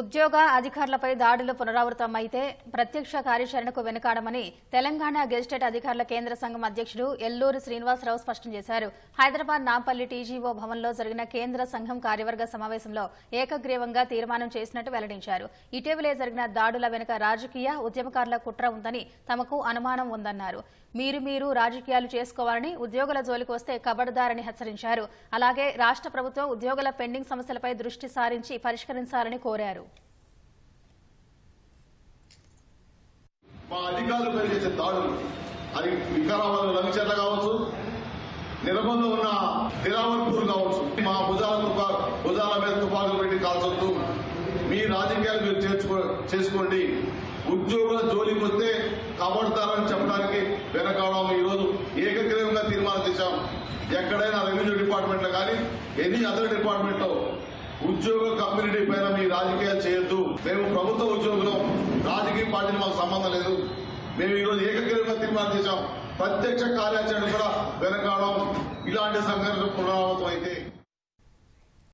ఉద్యోగ అధికారులపై దాడులు పునరావృతమైతే ప్రత్యక్ష కార్యాచరణకు వెనుకాడమని తెలంగాణ గెజిటెట్ అధికారుల కేంద్ర సంఘం అధ్యక్షుడు ఎల్లూరు శ్రీనివాసరావు స్పష్టం చేశారు. హైదరాబాద్ నాంపల్లి టీజీఓ భవన్లో జరిగిన కేంద్ర సంఘం కార్యవర్గ సమావేశంలో ఏకగ్రీవంగా తీర్మానం చేసినట్టు వెల్లడించారు. ఇటీవలే జరిగిన దాడుల వెనుక రాజకీయ ఉద్యమకారుల కుట్ర ఉందని తమకు అనుమానం ఉందన్నారు. మీరు మీరు రాజకీయాలు చేసుకోవాలని ఉద్యోగుల జోలికి వస్తే కబడదారని హెచ్చరించారు. అలాగే రాష్ట్ర ప్రభుత్వం ఉద్యోగుల పెండింగ్ సమస్యలపై దృష్టి సారించి పరిష్కరించాలని కోరారు. మా అధికారులు పనిచేసే దాడులు. అది వికారాబాద్ రవిచర్ల కావచ్చు నిర్బంధం ఉన్న తిరావల్పూర్ కావచ్చు మా భుజాల తుపా భుజాల మీద తుపాకులు పెట్టి కాల్చొద్దు. మీ రాజకీయాలు మీరు చేర్చుకో చేసుకోండి. ఉద్యోగుల జోలికి వస్తే కబడతారని చెప్పడానికి వెనకాడం ఈరోజు రోజు ఏకగ్రీవంగా తీర్మానం చేశాం. ఎక్కడైనా రెవెన్యూ డిపార్ట్మెంట్లో కానీ ఎనీ అదర్ డిపార్ట్మెంట్లో ఉద్యోగ కమ్యూనిటీ పైన మీ రాజకీయాలు చేయొద్దు. మేము ప్రభుత్వ ఉద్యోగులం. రాజకీయ పార్టీలు మాకు సంబంధం లేదు. మేము ఈరోజు ఏకగ్రీవంగా తీర్మానం చేశాం. ప్రత్యక్ష కార్యాచరణ కూడా వెనకాడడం ఇలాంటి సంఘటనలు పునరావృతం